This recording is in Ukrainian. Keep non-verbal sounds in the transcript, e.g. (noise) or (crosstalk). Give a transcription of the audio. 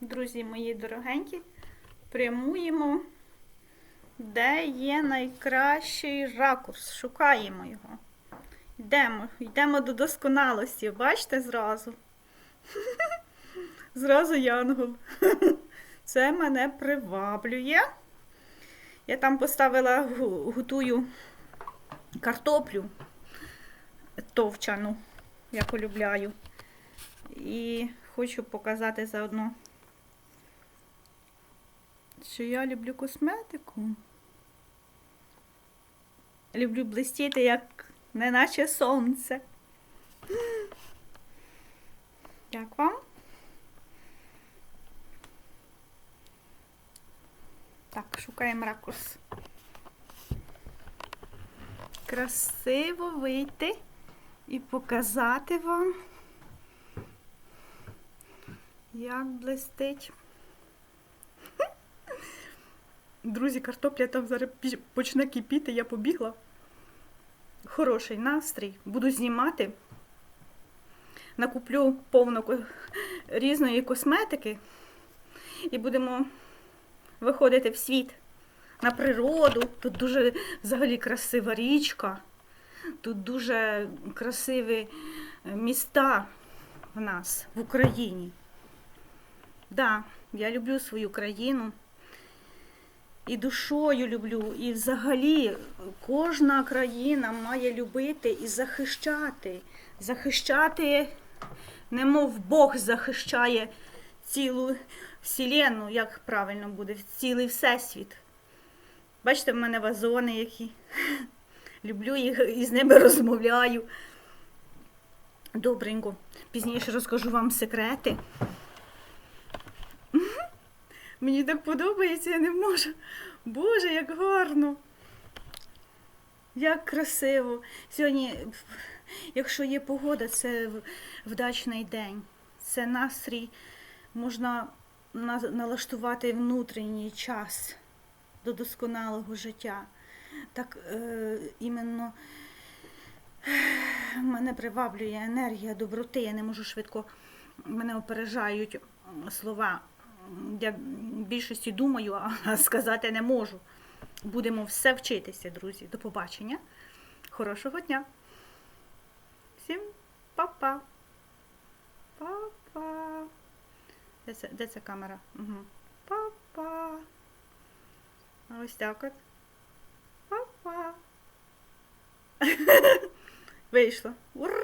друзі мої дорогенькі, прямуємо, де є найкращий ракурс. Шукаємо його. Йдемо, йдемо до досконалості. Бачите зразу? (laughs) Зразу янгол. (laughs) Це мене приваблює. Я там поставила, готую картоплю товчану, я полюбляю. І хочу показати заодно, що я люблю косметику. Люблю блистіти, як неначе сонце. Як вам? Так, шукаємо ракурс. Красиво вийти і показати вам, як блистить. Друзі, картопля там зараз почне кипіти, я побігла. Хороший настрій. Буду знімати. Накуплю повно різної косметики і будемо виходити в світ на природу. Тут дуже взагалі красива річка, тут дуже красиві е, міста в нас в Україні. Да, я люблю свою країну. І душою люблю, і взагалі кожна країна має любити і захищати. Захищати, немов Бог захищає цілу вселенну, як правильно буде, цілий всесвіт. Бачите, в мене вазони які. (laughs) Люблю їх і з ними розмовляю. Добренько. Пізніше розкажу вам секрети. Мені так подобається, я не можу. Боже, як гарно. Як красиво. Сьогодні, якщо є погода, це вдачний день. Це настрій, можна налаштувати внутрішній час до досконалого життя. Так е, іменно мене приваблює енергія доброти. Я не можу швидко, мене опережають слова. Я більшості думаю, а (laughs) сказати не можу. Будемо все вчитися, друзі. До побачення. Хорошого дня. Всім па-па. Па-па. Де це, де ця камера? Угу. Па-па. Ось так от. Па-па. (laughs) Вийшло. Ура!